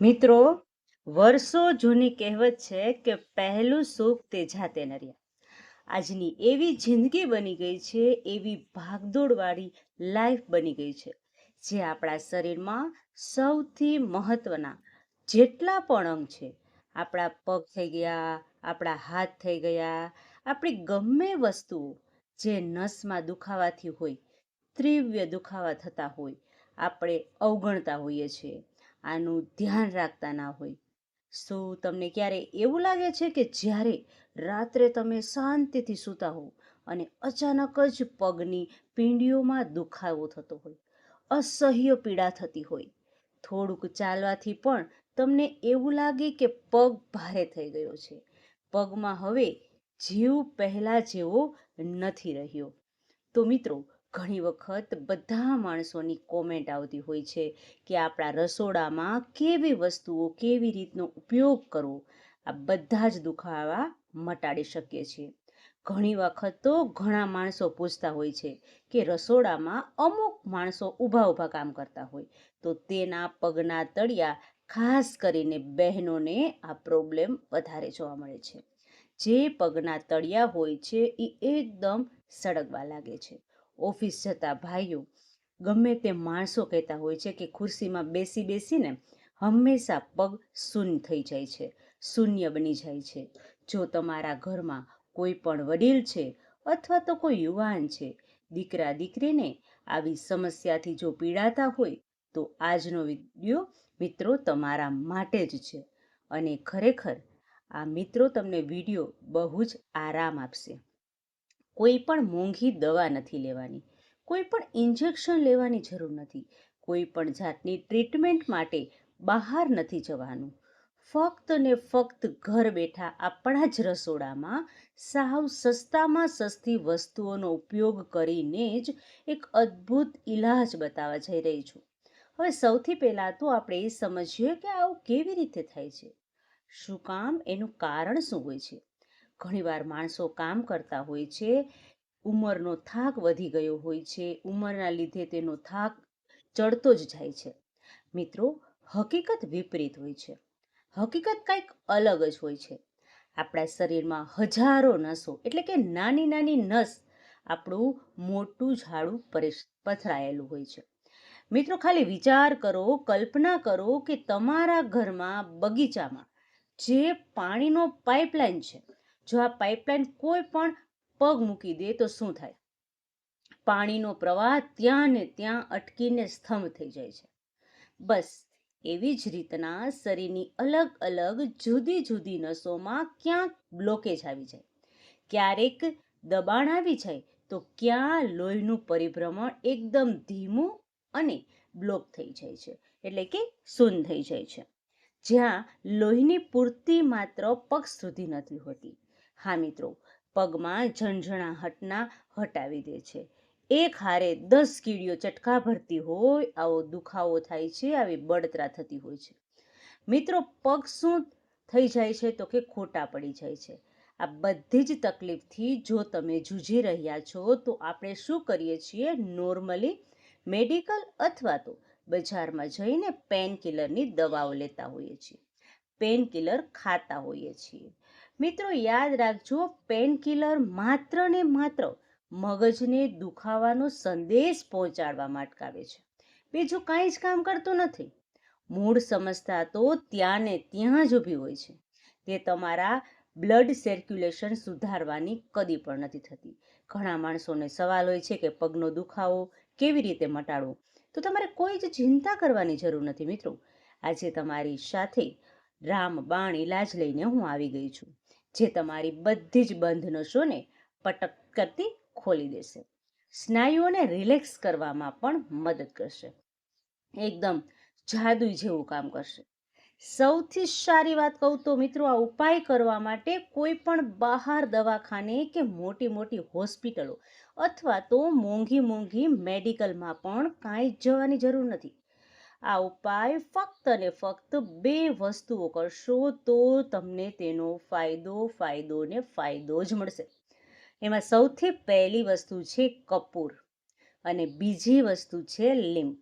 મિત્રો, વર્ષો જૂની કહેવત છે કે પહેલું સુખ તે જાતે નર્યા. આજની એવી જિંદગી બની ગઈ છે, એવી ભાગદોડવાળી લાઈફ બની ગઈ છે, જે આપણા શરીરમાં સૌથી મહત્વના જેટલા પણ અંગ છે. આપણા પગ થઈ ગયા, આપણા હાથ થઈ ગયા, આપણી ગમે વસ્તુઓ જે નસમાં દુખાવાથી હોય તીવ્ર દુખાવા થતા હોય, આપણે અવગણતા હોઈએ છીએ. આનું ધ્યાન રાખતા ના હોય. શું તમને ક્યારે એવું લાગે છે કે જ્યારે રાત્રે તમે શાંતિથી સૂતા હો અને અચાનક જ પગની પીંડીઓમાં દુખાવો થતો હોય, અસહ્ય પીડા થતી હોય, થોડુંક ચાલવાથી પણ તમને એવું લાગે કે પગ ભારે થઈ ગયો છે? પગમાં હવે જીવ પહેલાં જેવો નથી રહ્યો. તો મિત્રો ઘણી વખત બધા માણસોની કોમેન્ટ આવતી હોય છે કે આપણા રસોડામાં કેવી વસ્તુઓ કેવી રીતનો ઉપયોગ કરવો? આ બધા જ દુખાવા મટાડી શકીએ છીએ. ઘણી વખત તો ઘણા માણસો પૂછતા હોય છે કે રસોડામાં અમુક માણસો ઊભા ઊભા કામ કરતા હોય. તો તેના પગના તળિયા ખાસ કરીને બહેનોને આ પ્રોબ્લેમ વધારે જોવા મળે છે. જે પગના તળિયા હોય છે એ એકદમ સળગવા લાગે છે. ઓફિસ જતા ભાઈઓ ગમે તે માણસો કહેતા હોય છે કે ખુરશીમાં બેસી બેસીને હંમેશા પગ શૂન્ય થઈ જાય છે, શૂન્ય બની જાય છે. જો તમારા ઘરમાં કોઈ પણ વડીલ છે અથવા તો કોઈ યુવાન છે, દીકરા દીકરીને આવી સમસ્યાથી જો પીડાતા હોય તો આજનો વીડિયો મિત્રો તમારા માટે જ છે અને ખરેખર આ મિત્રો તમને વીડિયો બહુ જ આરામ આપશે. કોઈ પણ મોંઘી દવા નથી લેવાની, કોઈ પણ ઇન્જેક્શન લેવાની જરૂર નથી, કોઈ પણ જાતની ટ્રીટમેન્ટ માટે બહાર નથી જવાનું. ફક્ત ને ફક્ત ઘર બેઠા આપણા જ રસોડામાં સાવ સસ્તામાં સસ્તી વસ્તુઓનો ઉપયોગ કરીને જ એક અદ્ભુત ઈલાજ બતાવવા જઈ રહી છું. હવે સૌથી પહેલાં તો આપણે એ સમજીએ કે આવું કેવી રીતે થાય છે? શું કામ એનું કારણ શું હોય છે? ઘણીવાર માણસો કામ કરતા હોય છે, ઉંમરનો થાક વધી ગયો હોય છે, ઉંમરના લીધે તેનો થાક ચડતો જ જાય છે. મિત્રો, હકીકત વિપરીત હોય છે. હકીકત કંઈક અલગ જ હોય છે. આપણા શરીરમાં હજારો નસો, એટલે કે નાની નાની નસ આપણું મોટું ઝાડું પથરાયેલું હોય છે. મિત્રો, ખાલી વિચાર કરો, કલ્પના કરો કે તમારા ઘરમાં બગીચામાં જે પાણીનો પાઇપલાઇન છે જો આ પાઇપલાઇન કોઈ પણ પગ મૂકી દે તો શું થાય? પાણીનો પ્રવાહ ત્યાં ને ત્યાં અટકીને સ્તંભ થઈ જાય છે. બસ, એવી જ રીતના શરીરની અલગ અલગ જુદી જુદી નસોમાં ક્યાંક બ્લોકેજ આવી જાય. ક્યારેક દબાણ આવી જાય તો ક્યાં લોહીનું પરિભ્રમણ એકદમ ધીમું અને બ્લોક થઈ જાય છે, એટલે કે શૂન્ય થઈ જાય છે. જ્યાં લોહીની પૂર્તિ માત્ર પગ સુધી નથી હોતી. હા મિત્રો, પગમાં ઝણઝણાહટના હટાવી દે છે. એક હારે દસ કીડીઓ ચટકા ભરતી હોય, આવો દુખાવો થાય છે, આવી બળતરા થતી હોય છે. મિત્રો, પગ શું થઈ જાય છે તો કે ખોટા પડી જાય છે. આ બધી જ તકલીફથી જો તમે જૂજી રહ્યા છો તો આપણે શું કરીએ છીએ? નોર્મલી મેડિકલ અથવા તો બજારમાં જઈને પેન કિલરની દવાઓ લેતા હોઈએ છીએ. પેન કિલર ખાતા હોઈએ છીએ. મિત્રો યાદ રાખજો પેન કિલર માત્ર ને માત્ર મગજને દુખાવાનો સંદેશ પહોંચાડવા માટકાવે છે. બીજું કાંઈ જ કામ કરતું નથી. મૂળ સમજતા તો ત્યાં ને ત્યાં જ ઊભી હોય છે. તે તમારા બ્લડ સર્ક્યુલેશન સુધારવાની કદી પણ નથી થતી. ઘણા માણસોને સવાલ હોય છે કે પગનો દુખાવો કેવી રીતે મટાડવો? તો તમારે કોઈ જ ચિંતા કરવાની જરૂર નથી મિત્રો. આજે તમારી સાથે રામબાણ ઇલાજ લઈને હું આવી ગઈ છું. જે તમારી બધી જ બંધ નશોને પટક કરતી ખોલી દેશે. સ્નાયુઓને રિલેક્સ કરવામાં પણ મદદ કરશે. એકદમ જાદુ જેવું કામ કરશે. સૌથી સારી વાત કહું તો મિત્રો આ ઉપાય કરવા માટે કોઈ પણ બહાર દવાખાને કે મોટી મોટી હોસ્પિટલો અથવા તો મોંઘી મોંઘી મેડિકલમાં પણ કાંઈ જવાની જરૂર નથી. આ ઉપાય ફક્ત અને ફક્ત બે વસ્તુઓ કરશો તો તમને તેનો ફાયદો ફાયદો ને ફાયદો જ મળશે. એમાં સૌથી પહેલી વસ્તુ છે કપૂર અને બીજી વસ્તુ છે લીંબ.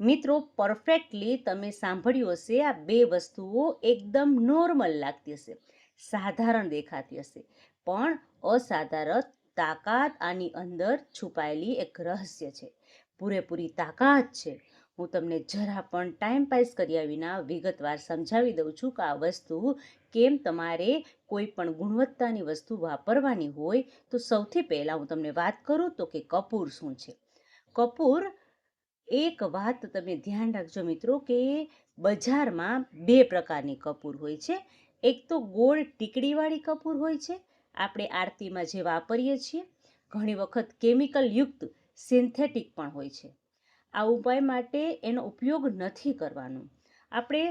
મિત્રો, પરફેક્ટલી તમે સાંભળ્યું હશે, આ બે વસ્તુઓ એકદમ નોર્મલ લાગતી હશે, સાધારણ દેખાતી હશે, પણ અસાધારણ તાકાત આની અંદર છુપાયેલી એક રહસ્ય છે. પૂરેપૂરી તાકાત છે. હું તમને જરા પણ ટાઈમ પાસ કર્યા વિના વિગતવાર સમજાવી દઉં છું કે આ વસ્તુ કેમ તમારે કોઈ પણ ગુણવત્તાની વસ્તુ વાપરવાની હોય, તો સૌથી પહેલાં હું તમને વાત કરું તો કે કપૂર શું છે. કપૂર એક વાત તમે ધ્યાન રાખજો મિત્રો કે બજારમાં બે પ્રકારની કપૂર હોય છે. એક તો ગોળ ટીકડીવાળી કપૂર હોય છે. આપણે આરતીમાં જે વાપરીએ છીએ, ઘણી વખત કેમિકલયુક્ત સિન્થેટિક પણ હોય છે. આ ઉપાય માટે એનો ઉપયોગ નથી કરવાનો. આપણે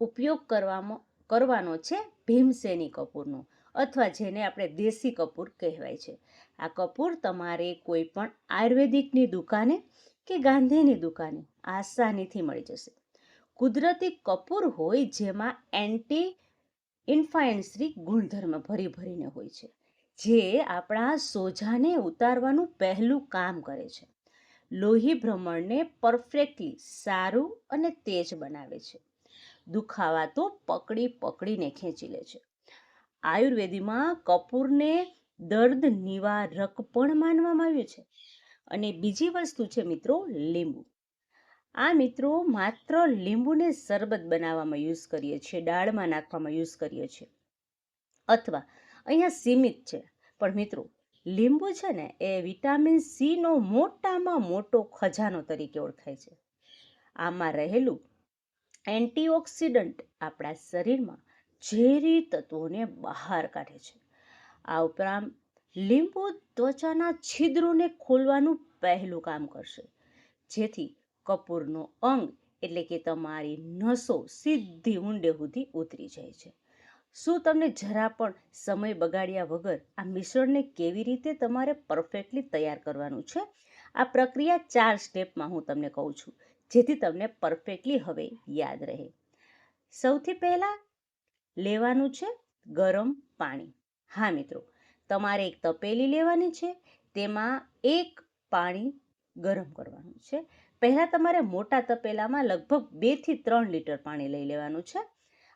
ઉપયોગ કરવામાં, કરવાનો છે ભીમસેની કપૂરનો, અથવા જેને આપણે દેશી કપૂર કહેવાય છે. આ કપૂર તમારે કોઈ પણ આયુર્વેદિકની દુકાને કે ગાંધીની દુકાને આસાનીથી મળી જશે. કુદરતી કપૂર હોય જેમાં એન્ટી ઇન્ફાયન્સરી ગુણધર્મ ભરી ભરીને હોય છે, જે આપણા સોજાને ઉતારવાનું પહેલું કામ કરે છે. લોહી ભ્રમણને પરફેક્ટલી સારું અને તેજ બનાવે છે. દુખાવા તો પકડી પકડીને ખેંચી લે છે. આયુર્વેદીમાં કપૂરને દર્દ નિવારક પણ માનવામાં આવ્યું છે. અને બીજી વસ્તુ છે મિત્રો, લીંબુ. આ મિત્રો માત્ર લીંબુને શરબત બનાવવામાં યુઝ કરીએ છીએ, દાળમાં નાખવામાં યુઝ કરીએ છીએ. અથવા અહીંયા સીમિત છે. પણ મિત્રો લીંબુ છે ને, એ વિટામિન સીનો મોટામાં મોટો ખજાનો તરીકે ઓળખાય છે. આમાં રહેલું એન્ટીઓક્સિડન્ટ આપણા શરીરમાં ઝેરી તત્વોને બહાર કાઢે છે. આ ઉપરાંત લીંબુ ત્વચાના છિદ્રોને ખોલવાનું પહેલું કામ કરશે. જેથી કપૂરનો અંગ એટલે કે તમારી નસો સીધી ઊંડે સુધી ઉતરી જાય છે. શું તમને જરા પણ સમય બગાડ્યા વગર આ મિશ્રણને કેવી રીતે તમારે પરફેક્ટલી તૈયાર કરવાનું છે? આ પ્રક્રિયા ચાર સ્ટેપમાં હું તમને કહું છું, જેથી તમને પરફેક્ટલી હવે યાદ રહે. સૌથી પહેલાં લેવાનું છે ગરમ પાણી. હા મિત્રો, તમારે એક તપેલી લેવાની છે, તેમાં એક પાણી ગરમ કરવાનું છે. પહેલાં તમારે મોટા તપેલામાં લગભગ બેથી ત્રણ લીટર પાણી લઈ લેવાનું છે.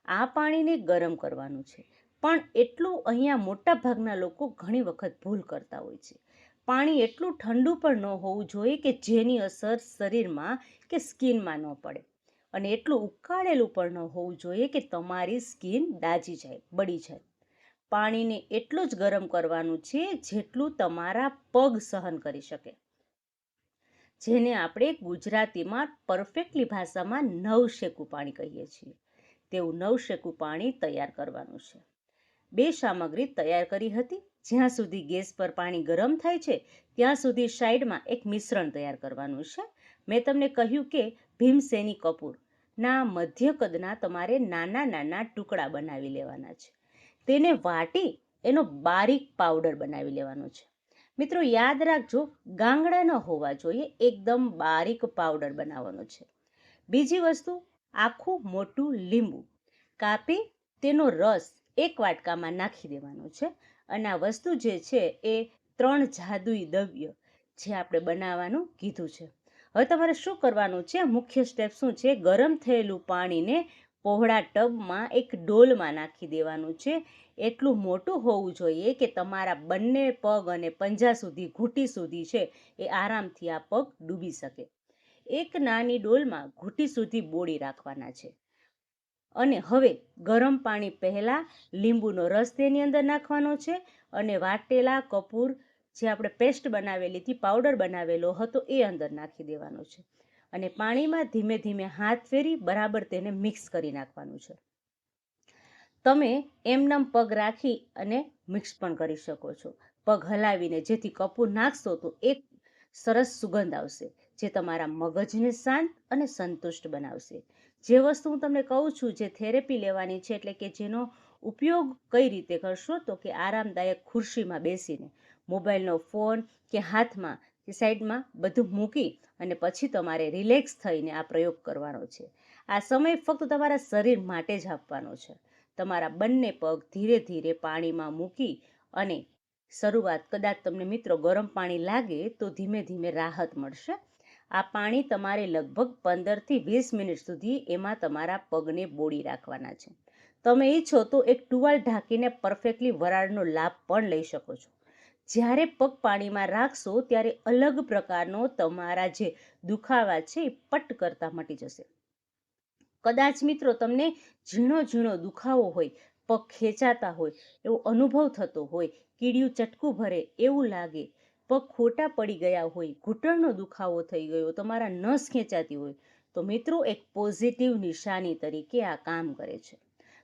આ પાણીને ગરમ કરવાનું છે. પણ એટલું અહીંયા મોટા ભાગના લોકો ઘણી વખત ભૂલ કરતા હોય છે. પાણી એટલું ઠંડુ પણ ન હોવું જોઈએ કે જેની અસર શરીરમાં કે સ્કિનમાં ન પડે. અને એટલું ઉકાળેલું પણ ન હોવું જોઈએ કે તમારી સ્કિન દાજી જાય, બળી જાય. પાણીને એટલું જ ગરમ કરવાનું છે જેટલું તમારા પગ સહન કરી શકે. જેને આપણે ગુજરાતીમાં પરફેક્ટલી ભાષામાં નવશેકું પાણી કહીએ છીએ. તેવું નવશેકું પાણી તૈયાર કરવાનું છે. બે સામગ્રી તૈયાર કરી હતી. જ્યાં સુધી ગેસ પર પાણી ગરમ થાય છે, ત્યાં સુધી સાઈડમાં એક મિશ્રણ તૈયાર કરવાનું છે. મેં તમને કહ્યું કે ભીમસેની કપૂરના મધ્ય કદના તમારે નાના નાના ટુકડા બનાવી લેવાના છે. તેને વાટી એનો બારીક પાવડર બનાવી લેવાનો છે. મિત્રો, યાદ રાખજો, ગાંગડા ન હોવા જોઈએ, એકદમ બારીક પાવડર બનાવવાનો છે. બીજી વસ્તુ આખું મોટું લીંબુ. કાપી તેનો રસ એક વાટકામાં નાખી દેવાનો છે અને આ વસ્તુ જે છે એ ત્રણ જાદુઈ દ્રવ્ય જે આપણે બનાવવાનું કીધું છે. હવે તમારે શું કરવાનું છે? મુખ્ય સ્ટેપ શું છે? ગરમ થયેલું પાણીને પહોળા ટબમાં એક ડોલમાં નાખી દેવાનું છે. એટલું મોટું હોવું જોઈએ કે તમારા બંને પગ અને પંજા સુધી, ઘૂંટી સુધી છે એ આરામથી આ પગ ડૂબી શકે. એક નાની ડોલમાં ઘૂંટી સુધી બોળી રાખવાના છે. અને હવે ગરમ પાણી પહેલાં લીંબુનો રસ તેની અંદર નાખવાનો છે અને વાટેલા કપૂર જે આપણે પેસ્ટ બનાવેલી હતી, પાવડર બનાવેલો હતો, એ અંદર નાખી દેવાનો છે. અને પાણીમાં ધીમે ધીમે હાથ ફેરી બરાબર તેને મિક્સ કરી નાખવાનું છે. તમે એમનેમ પગ રાખી અને મિક્સ પણ કરી શકો છો. પગ હલાવીને જેથી કપૂર નાખશો તો એક સરસ સુગંધ આવશે. જે તમારા મગજને શાંત અને સંતુષ્ટ બનાવશે. જે વસ્તુ હું તમને કહું છું જે થેરેપી લેવાની છે એટલે કે જેનો ઉપયોગ કઈ રીતે કરશો તો કે આરામદાયક ખુરશીમાં બેસીને, મોબાઈલનો ફોન કે હાથમાં કે સાઈડમાં બધું મૂકી અને પછી તમારે રિલેક્સ થઈને આ પ્રયોગ કરવાનો છે. આ સમય ફક્ત તમારા શરીર માટે જ આપવાનો છે. તમારા બંને પગ ધીરે ધીરે પાણીમાં મૂકી અને શરૂઆત કદાચ તમને મિત્રો ગરમ પાણી લાગે તો ધીમે ધીમે રાહત મળશે. આ પાણી તમારે લગભગ પંદરથી વીસ મિનિટ સુધી એમાં તમારા પગને બોળી રાખવાના છે. તમે ઈચ્છો તો એક ટુવાલ ઢાંકીને પરફેક્ટલી વરાળનો લાભ પણ લઈ શકો છો. જ્યારે પગ પાણીમાં રાખશો ત્યારે અલગ પ્રકારનો તમારા જે દુખાવા છે એ પટ કરતા મટી જશે. કદાચ મિત્રો તમને ઝીણો ઝીણો દુખાવો હોય, પગ ખેંચાતા હોય, એવો અનુભવ થતો હોય, કીડિયું ચટકું ભરે એવું લાગે પગ ખોટા પડી ગયા હોય, ઘૂંટણનો દુખાવો થઈ ગયો, તમારા નસ ખેંચાતી હોય, તો મિત્રો એક પોઝિટિવ નિશાની તરીકે આ કામ કરે છે.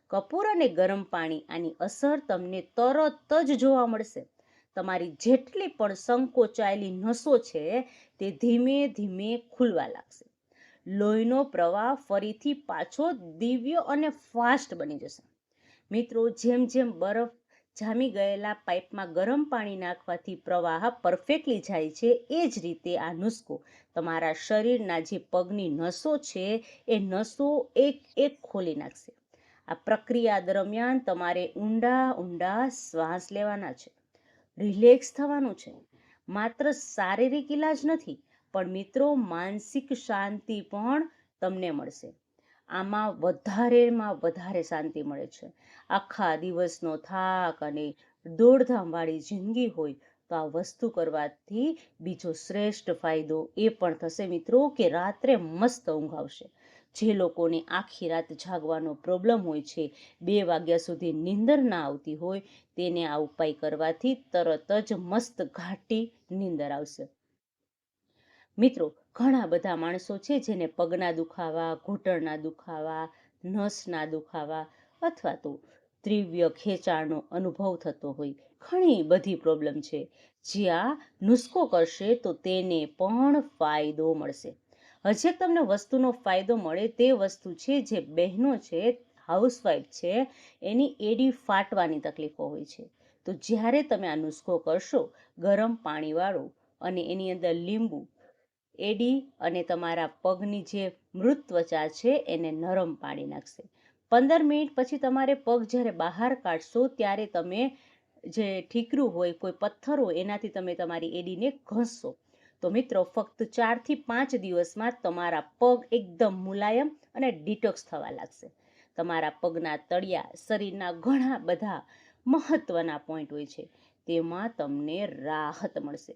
કપૂર અને ગરમ પાણી, આની અસર તમને તરત જ જોવા મળશે. તમારી જેટલી પણ સંકોચાયેલી નસો છે, તે ધીમે ધીમે ખુલવા લાગશે. લોહીનો પ્રવાહ ફરીથી પાછો દિવ્ય અને ફાસ્ટ બની જશે. મિત્રો, જેમ જેમ બરફ જામી ગયેલા પાઇપમાં ગરમ પાણી નાખવાથી પ્રવાહ પરફેક્ટલી જાય છે, એ જ રીતે આ નુસ્ખો. તમારા શરીરના જે પગની નસો છે, એ નસો એક એક ખોલી નાખશે. આ પ્રક્રિયા દરમિયાન તમારે ઊંડા ઊંડા શ્વાસ લેવાના છે. રિલેક્સ થવાનું છે. માત્ર શારીરિક ઇલાજ નથી, પણ મિત્રો માનસિક શાંતિ પણ તમને મળશે. આમાં વધારેમાં વધારે શાંતિ મળે છે. આખા દિવસનો થાક અને દોડધામવાળી જિંદગી હોય તો આ વસ્તુ કરવાથી બીજો શ્રેષ્ઠ ફાયદો એ પણ થશે મિત્રો કે રાત્રે મસ્ત ઊંઘ આવશે. જે લોકોને આખી રાત જાગવાનો પ્રોબ્લેમ હોય છે, બે વાગ્યા સુધી નીંદર ના આવતી હોય, તેને આ ઉપાય કરવાથી તરત જ મસ્ત ઘાટી નીંદર આવશે. મિત્રો ઘણા બધા માણસો છે જેને પગના દુખાવા, ઘૂંટણના દુખાવા, નસના દુખાવા અથવા તો તીવ્ર ખેંચાણનો અનુભવ થતો હોય. ઘણી બધી પ્રોબ્લેમ છે. જ્યાં નુસ્ખો કરશે તો તેને પણ ફાયદો મળશે. હજી તમને વસ્તુનો ફાયદો મળે તે વસ્તુ છે જે બહેનો છે, હાઉસવાઈફ છે, એની એડી ફાટવાની તકલીફો હોય છે. તો જ્યારે તમે આ નુસ્ખો કરશો, ગરમ પાણીવાળો અને એની અંદર લીંબુ એડી અને તમારા પગની જે મૃત ત્વચા છે એને નરમ પાડી નાખશે. પંદર મિનિટ પછી તમારે પગ જ્યારે બહાર કાઢશો ત્યારે તમે જે ઠીકરું હોય, કોઈ પથ્થર હોય, એનાથી તમે તમારી એડીને ઘસશો. તો મિત્રો, ફક્ત ચારથી પાંચ દિવસમાં તમારા પગ એકદમ મુલાયમ અને ડિટોક્સ થવા લાગશે. તમારા પગના તળિયા, શરીરના ઘણા બધા મહત્વના પોઈન્ટ હોય છે. તેમાં તમને રાહત મળશે.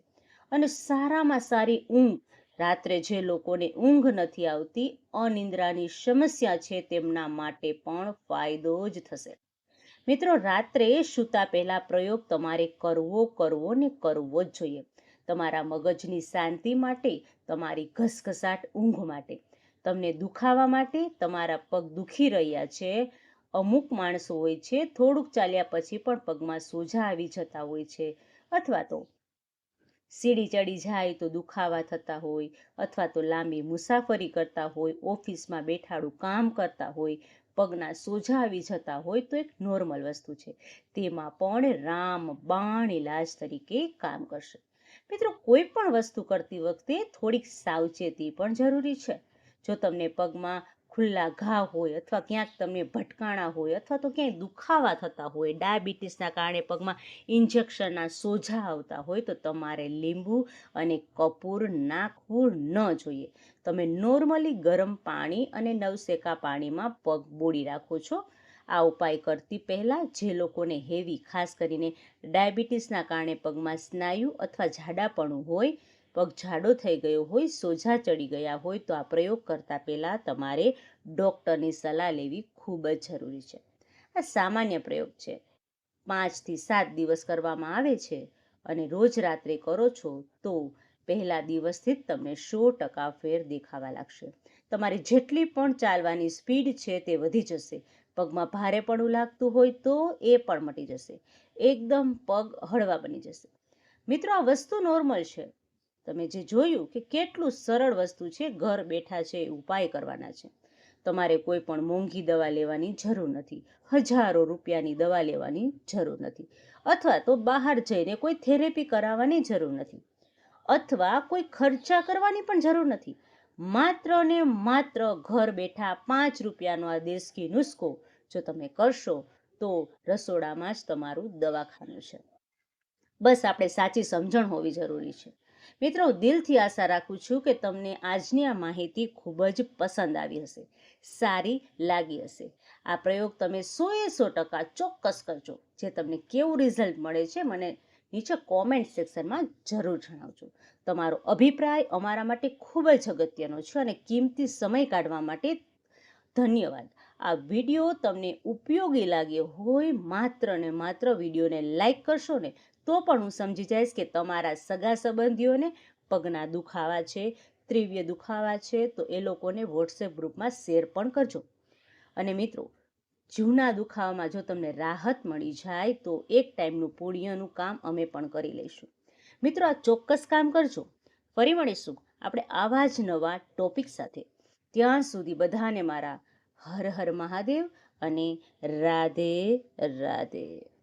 અને સારામાં સારી ઊંઘ રાત્રે જે લોકોને ઊંઘ નથી આવતી, અનિંદ્રાની સમસ્યા છે તેમના માટે પણ ફાયદો જ થશે. મિત્રો, રાત્રે સૂતા પહેલા પ્રયોગ તમારે કરવો કરવો ને કરવો જ જોઈએ. તમારા મગજની શાંતિ માટે, તમારી ઘસઘસાટ ઊંઘ માટે. તમને દુખાવા માટે તમારા પગ દુખી રહ્યા છે. અમુક માણસો હોય છે, થોડુંક ચાલ્યા પછી પણ પગમાં સોજા આવી જતા હોય છે. અથવા તો સીડી ચડી જાય તો દુખાવા થતા હોય અથવા તો લાંબી મુસાફરી કરતા હોય, ઓફિસમાં બેઠાડું કામ કરતા હોય, પગના સોજા આવી જતા હોય તો એક નોર્મલ વસ્તુ છે. તેમાં પણ રામ બાણ ઇલાજ તરીકે કામ કરશે. મિત્રો, કોઈ પણ વસ્તુ કરતી વખતે થોડીક સાવચેતી પણ જરૂરી છે. જો તમને પગમાં ખુલ્લા ઘા હોય અથવા ક્યાંક તમને ભટકાણા હોય અથવા તો ક્યાંય દુખાવા થતા હોય, ડાયાબિટીસના કારણે પગમાં ઇન્જેક્શનના સોજા આવતા હોય, તો તમારે લીંબુ અને કપૂર નાખવું ન જોઈએ. તમે નોર્મલી ગરમ પાણી અને નવસેકા પાણીમાં પગ બોળી રાખો છો. આ ઉપાય કરતી પહેલાં જે લોકોને હેવી, ખાસ કરીને ડાયાબિટીસના કારણે પગમાં સ્નાયુ અથવા જાડાપણું હોય પગ જાડો થઈ ગયો હોય સોજા ચડી ગયા હોય તો આ પ્રયોગ કરતાં પહેલાં તમારે ડૉક્ટરની સલાહ લેવી ખૂબ જ જરૂરી છે. આ સામાન્ય પ્રયોગ છે. પાંચથી સાત દિવસ કરવામાં આવે છે અને રોજ રાત્રે કરો છો તો પહેલા દિવસથી જ તમને સો ટકા ફેર દેખાવા લાગશે. તમારી જેટલી પણ ચાલવાની સ્પીડ છે તે વધી જશે. પગમાં ભારેપણું લાગતું હોય તો એ પણ મટી જશે. એકદમ પગ હળવા બની જશે. મિત્રો, આ વસ્તુ નોર્મલ છે. તમે જે જોયું કે કેટલું સરળ વસ્તુ છે, ઘર બેઠા છે ઉપાય કરવાના છે. તમારે કોઈ પણ મોંઘી દવા લેવાની જરૂર નથી. હજારો રૂપિયાની દવા લેવાની જરૂર નથી. અથવા તો બહાર જઈને કોઈ થેરેપી કરાવવાની જરૂર નથી. અથવા કોઈ ખર્ચા કરવાની પણ જરૂર નથી. માત્ર ને માત્ર ઘર બેઠા પાંચ રૂપિયાનો આ દેશકી નુસ્ખો જો તમે કરશો, તો રસોડામાં જ તમારું દવાખાનું છે. બસ, આપણે સાચી સમજણ હોવી જરૂરી છે. મિત્રો, દિલથી આશા રાખું છું કે તમને આજની આ માહિતી ખૂબ જ પસંદ આવી હશે, સારી લાગી હશે. આ પ્રયોગ તમે સોએ સો ટકા ચોક્કસ કરજો, જે તમને કેવું રિઝલ્ટ મળે છે મને નીચે કોમેન્ટ સેક્શનમાં જરૂર જણાવજો. તમારો અભિપ્રાય અમારા માટે ખૂબ જ અગત્યનો છે અને કિંમતી સમય કાઢવા માટે ધન્યવાદ. આ વીડિયો તમને ઉપયોગી લાગ્યો હોય, માત્ર ને માત્ર વિડીયોને લાઈક કરશો ને તો પણ હું સમજી જઈશ કે તમારા સગા સંબંધીઓને પગના દુખાવા છે, ત્રિવ્ય દુખાવા છે, તો એ લોકોને વોટ્સએપ ગ્રુપમાં શેર પણ કરજો. અને મિત્રો, જૂના દુખાવામાં જો તમને રાહત મળી જાય, તો એક ટાઈમનું પુણ્યનું કામ અમે પણ કરી લઈશું. મિત્રો, આ ચોક્કસ કામ કરજો. ફરી મળીશું આપણે આવા જ નવા ટોપિક સાથે. ત્યાં સુધી બધાને મારા હર હર મહાદેવ અને રાધે રાધે.